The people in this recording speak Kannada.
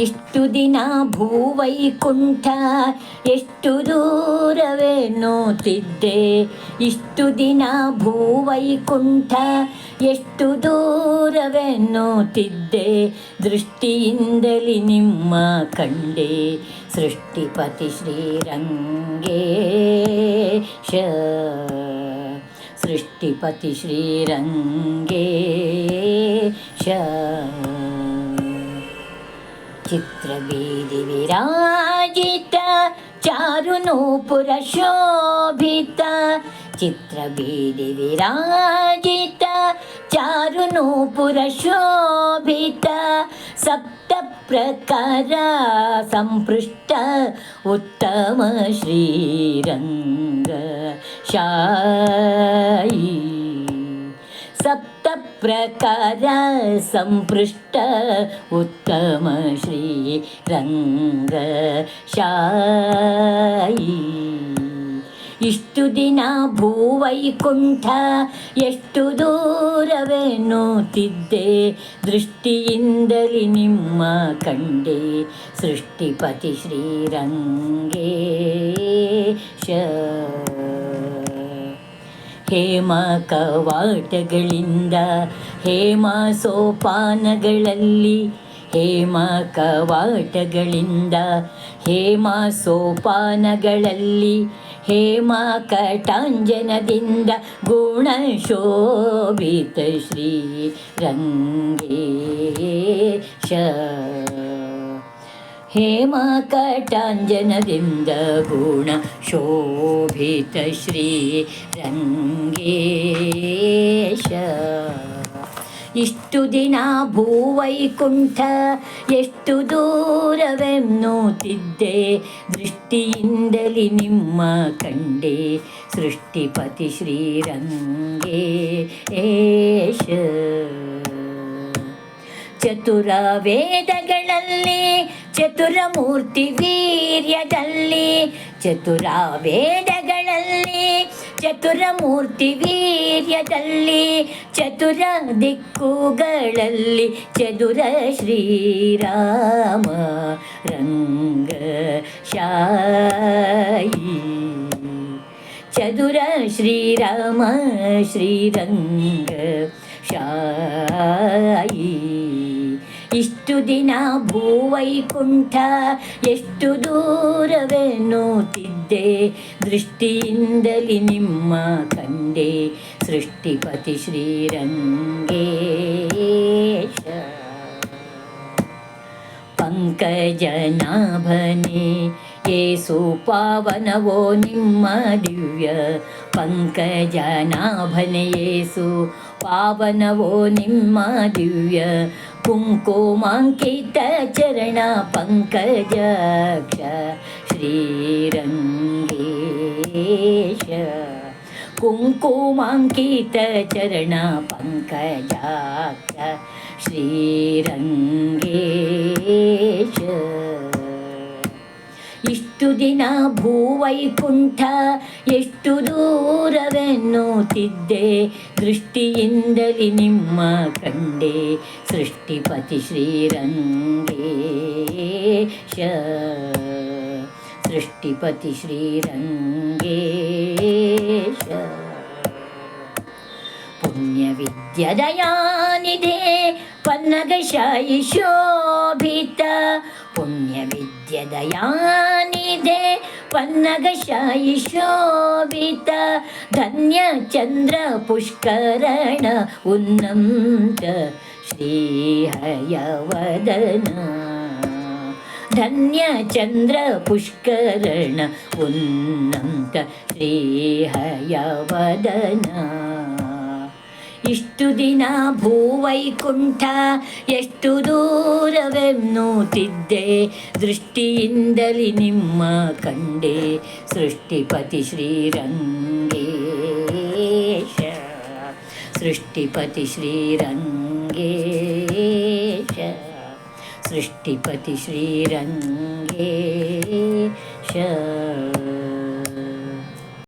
ಇಷ್ಟು ದಿನ ಭೂವೈಕುಂಠ, ಎಷ್ಟು ದೂರವೆನ್ನುತ್ತಿದ್ದೆ ಇಷ್ಟು ದಿನ ಭೂವೈಕುಂಠ, ಎಷ್ಟು ದೂರವೆನ್ನುತ್ತಿದ್ದೆ ದೃಷ್ಟಿಯಿಂದಲೇ ನಿಮ್ಮ ಕಂಡೆ ಸೃಷ್ಟಿಪತಿ ಶ್ರೀರಂಗೇಶ ಸೃಷ್ಟಿಪತಿ ಶ್ರೀರಂಗೇಶ ಚಿತ್ರಬೀದಿ చిత్రబీది విరాజిత చారునూపురశోభిత చిత్రబీది విరాజిత చారునూపురశోభిత సప్త ప్రಕಾರ సంపృష్ట ఉత్తమ శ్రీరంగ శాయి. ಸಪ್ತ ಪ್ರಕಾರ ಸಂಪೃಷ್ಟ ಉತ್ತಮ ಶ್ರೀ ರಂಗ ಶಾಯಿ ಇಷ್ಟು ದಿನ ಭೂವೈಕುಂಠ ಎಷ್ಟು ದೂರವೆನ್ನುತ್ತಿದ್ದೆ ದೃಷ್ಟಿಯಿಂದಲೇ ನಿಮ್ಮ ಕಂಡೆ ಸೃಷ್ಟಿಪತಿ ಶ್ರೀರಂಗೇಶ ಹೇಮ ಕವಾಟಗಳಿಂದ ಹೇಮ ಸೋಪಾನಗಳಲ್ಲಿ ಹೇಮ ಕವಾಟಗಳಿಂದ ಹೇಮ ಸೋಪಾನಗಳಲ್ಲಿ ಹೇಮ ಕಟಾಂಜನದಿಂದ ಗುಣ ಶೋಭಿತ ಶ್ರೀ ರಂಗೇಶ ಹೇಮ ಕಟಾಂಜನದಿಂದ ಗುಣ ಶೋಭಿತ ಶ್ರೀ ರಂಗೇಶ. ಇಷ್ಟು ದಿನ ಭೂವೈಕುಂಠ, ಎಷ್ಟು ದೂರವೆನ್ನುತ್ತಿದ್ದೆ ದೃಷ್ಟಿಯಿಂದಲಿ ನಿಮ್ಮ ಕಂಡೆ ಸೃಷ್ಟಿಪತಿ ಶ್ರೀರಂಗೇಶ ಚತುರ ವೇದಗಳಲ್ಲಿ ಚತುರಮೂರ್ತಿ ವೀರ್ಯದಲ್ಲಿ ಚತುರ ವೇದಗಳಲ್ಲಿ ಚತುರಮೂರ್ತಿ ವೀರ್ಯದಲ್ಲಿ ಚತುರ ದಿಕ್ಕುಗಳಲ್ಲಿ ಚದುರ ಶ್ರೀರಾಮ ರಂಗ ಶಾಯಿ ಚದುರ ಶ್ರೀರಾಮ ಶ್ರೀರಂಗ ಶಾಯಿ ಇಷ್ಟು ದಿನ ಭೂವೈಕುಂಠ, ಎಷ್ಟು ದೂರವೆನ್ನುತ್ತಿದ್ದೆ ದೃಷ್ಟಿಯಿಂದಲೇ ನಿಮ್ಮ ಕಂಡೆ ಸೃಷ್ಟಿಪತಿ ಶ್ರೀರಂಗೇಶ. ಪಂಕಜನಾಭನೆ, ಏಸು ಪಾವನವೋ ನಿಮ್ಮ ದಿವ್ಯ. ಪಂಕಜನಾಭನೆ, ಏಸು ಪಾವನವೋ ನಿಮ್ಮ ದಿವ್ಯ. कुङ्कोमाङ्कितचरणपङ्कज श्रीरङ्गेश। कुङ्कुमाङ्कितचरणपङ्कजाक्ष श्रीरङ्गे ಇಷ್ಟು ದಿನ ಭೂವೈಕುಂಠ ಎಷ್ಟು ದೂರವೆನ್ನುತ್ತಿದ್ದೆ ದೃಷ್ಟಿಯಿಂದಲೇ ನಿಮ್ಮ ಕಂಡೆ ಸೃಷ್ಟಿಪತಿ ಶ್ರೀರಂಗೇಶ ಸೃಷ್ಟಿಪತಿ ಶ್ರೀರಂಗೇಶ ಪುಣ್ಯವಿದ್ಯದಯಾನಿಧೆ ಪನ್ನಗಶಾಯಿ ಶೋಭಿತ ಪುಣ್ಯವಿದ್ಯದಯಾನಿಧೆ ധന്യതയാനിധേ പന്നകശായി ശോഭിത ധന്യ ചന്ദ്ര പുഷ്കരണ ഉന്നംത ശ്രീഹയവദന. ധന്യ ചന്ദ്ര പുഷ്കരണ ഉന്നംത ശ്രീഹയവദന. ದಿನ ಭೂವೈಕುಂಠ ಎಷ್ಟು ದೂರವೆನ್ನುತ್ತಿದ್ದೆ ದೃಷ್ಟಿಯಿಂದಲೇ ನಿಮ್ಮ ಕಂಡೆ ಸೃಷ್ಟಿಪತಿ ಶ್ರೀರಂಗೇಶ ಸೃಷ್ಟಿಪತಿ ಶ್ರೀರಂಗೇಶ ಸೃಷ್ಟಿಪತಿ ಶ್ರೀರಂಗೇಶ